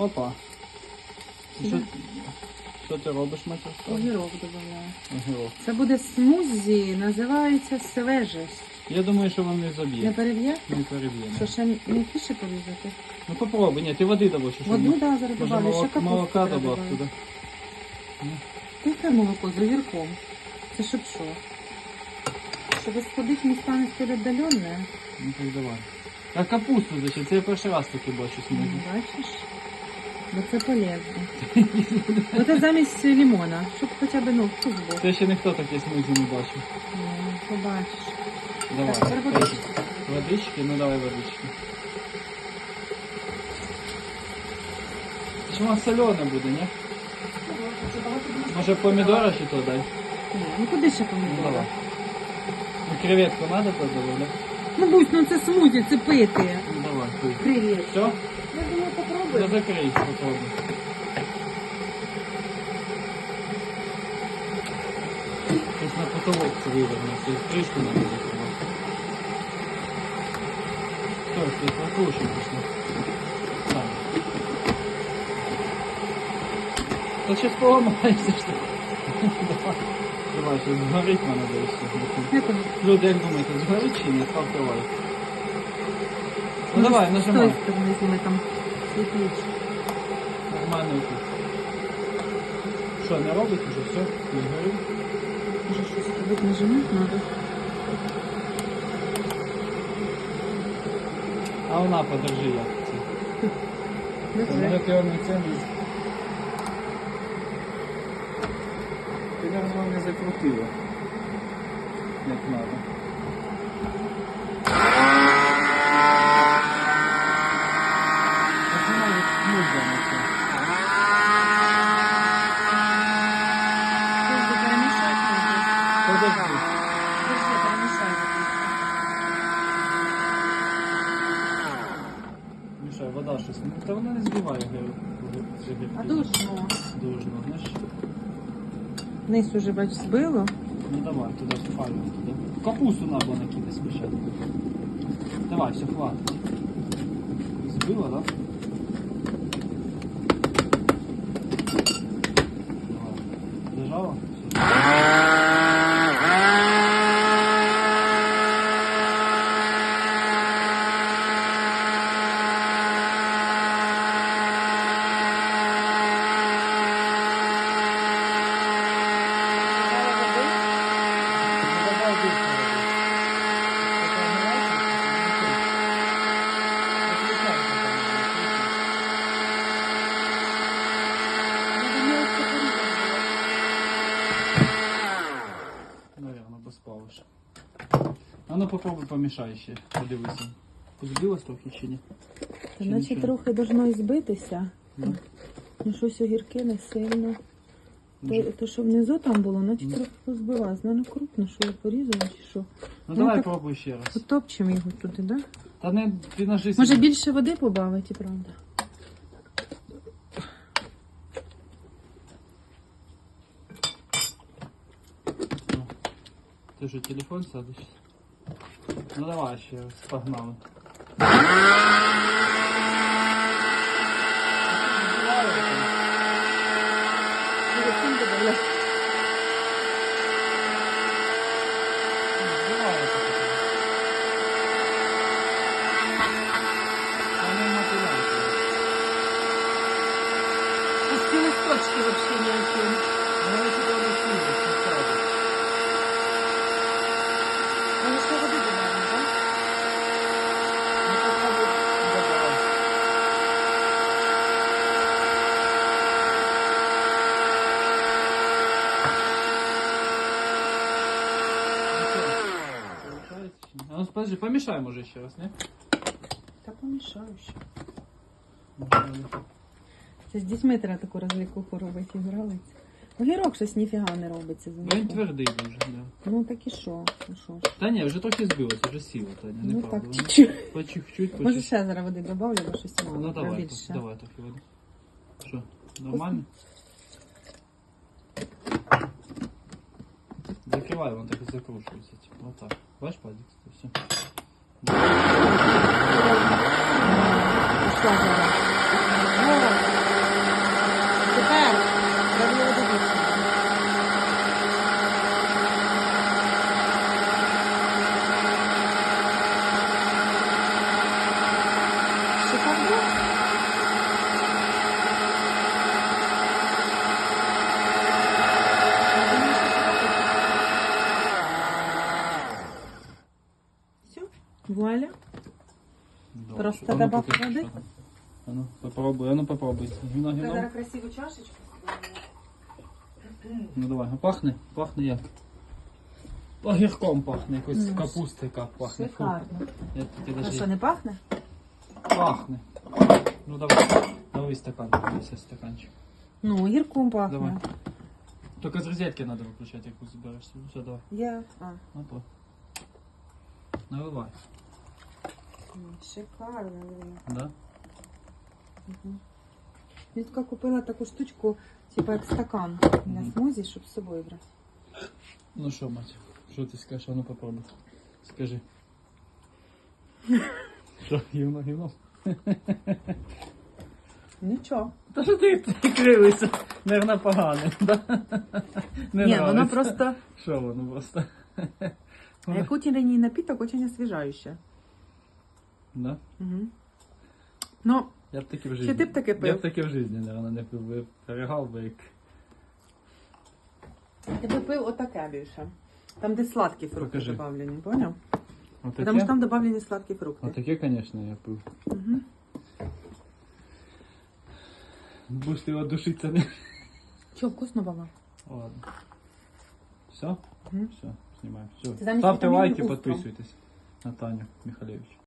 Опа. Що, що ти робиш, Матюшка? Огірок додаю. Огірок. Це буде смузі, називається свежесть. Я думаю, що вам не Не заб'є. перев'є? Не переб'є. Що ще м'якіше порізати? Ну попробуй, ні, ти води добавиш. щоб Воду, ми- да, зараз Може добавлю. Ще капусту молока треба добав добавити. туди. Яке молоко з огірком? Це щоб що? Щоб сходити містами віддалене? Ну так давай. А капусту зачем? Це я перший раз таки бачу смузі. Бачиш? Бо це полезно. Оце замість лимона, щоб хоча б ну, вкус був. Це ще ніхто таке смузі не бачив. Ну, Побачиш. Давай. Так, тепер водички. Водички? Ну давай водички. Це ж воно солене буде, ні? Може помідора ще то дай? Ні, ну куди ще Ну помідори? давай. Ну креветку надо то добавлять? Ну будь, ну це смузі, це пити. Ну давай, пий. Привіт. Все? Я думаю, Ну попробуй. закрий, попробуй. Сейчас на потолок вивернеться, і кришку надо закривати. Стой, це покруче пішло. Так. Та сейчас поламається що. Давай, давай, сейчас згорить мене десь. Люди, як думаєте, згорить чи ні? Ставте лайк. Ну давай, нажимай. тої сторони зніми там світліше. Нормально тут. Що, не робить уже все? Не горить? Може щось робити нажимати треба? А вона подержи це. Не У мене знаю. певний цінний. Ти наверное, не закрутила. Як надо. Починає нужно на це. Подожди, перемішай трохи. Подожди. Подожди, перемішай. Мішай, вода щось. Ну, та вона не збиває говорю. А душно. Дужно, знаєш? Низ уже бач збило. Ну давай, туди фарму туди. Капусту надо було накидати спочатку. Давай, все, хватит. так? да? Ну попробуй помішай ще. Подивися. Збилось трохи чи ні? Чи Наче нічого? трохи должно і збитися. Ну. Ну щось огірки не сильно. Може- то що внизу там було, наче Ну. трохи позбилась. Ну крупно, що я порізала чи що. Ну Ну, давай так- пробуй ще раз. Потопчемо його туди, да? Та не ти нажи Може собі. більше води побавити, правда? Ти вже телефон садиш? Ну давай ще раз, погнали. Телефон додавляй. Пусті листочки вообще ніякі. Ми ще води додаємо, так? А ну подожди, помешай може ще раз, не? Та помішаю ще. Це з дітьми треба таку розвлекуху робити, гралиць. Огірок щось ніфіга не робиться з Він твердий дуже, да. Ну так і що? Ну що ж. Та ні, вже трохи збилось, вже сіло, Таня, Ну неправда. так, чуть-чуть. По чуть-чуть, по Може ще зараз води добавлю, бо щось мало. Ну треба давай, більше. давай трохи води. Що, нормально? Закривай, он так и закручивается. Типа. Вот так. Ваш падик? Все. Вуаля. Добре. Просто А ну, добав води. що там. А ну, попробуй, а ну попробуй. Я гівно. красиву чашечку. Ну давай, а пахне? Пахне як? Огірком пахне, якось Ну, капусти як пахне. Фу. Шикарно. Я А даже... що, не пахне? Пахне. Ну давай, давай стакан, давай стаканчик. Ну, гірком пахне. Давай. Только з розетки надо виключати, яку зберешся. Ну все, давай. Я. А, На то. Наливай. шикарно. Да? Я така купила таку штучку, типу як стакан для смузі, щоб з собою брати. Ну що, мать, що ти скажеш? А ну попробуй. Скажи. Що, гівно, гівно? Нічого. Та що ти кривися? Нервно погане, да? Не Ні, воно просто Що воно просто? Як утренній напіток, очень освіжаюче. Да? Угу. Ну, Я б таки в Чи ти б таке Я б таки в житті, наверное, не пив. би Перегав би як. я би пив отаке більше. Там, де сладкі фрукти Покажи. додавлені, поняв? Отаке? Тому що там додавлені сладкі фрукти. Отаке, звісно, я пив. Угу. Будеш ти його душиться не. Вкусно було? Ладно. Все? Мгм. Все, знімаю. Все. Ставте лайки, подписывайтесь, підписуйтесь на Таню Михайлович.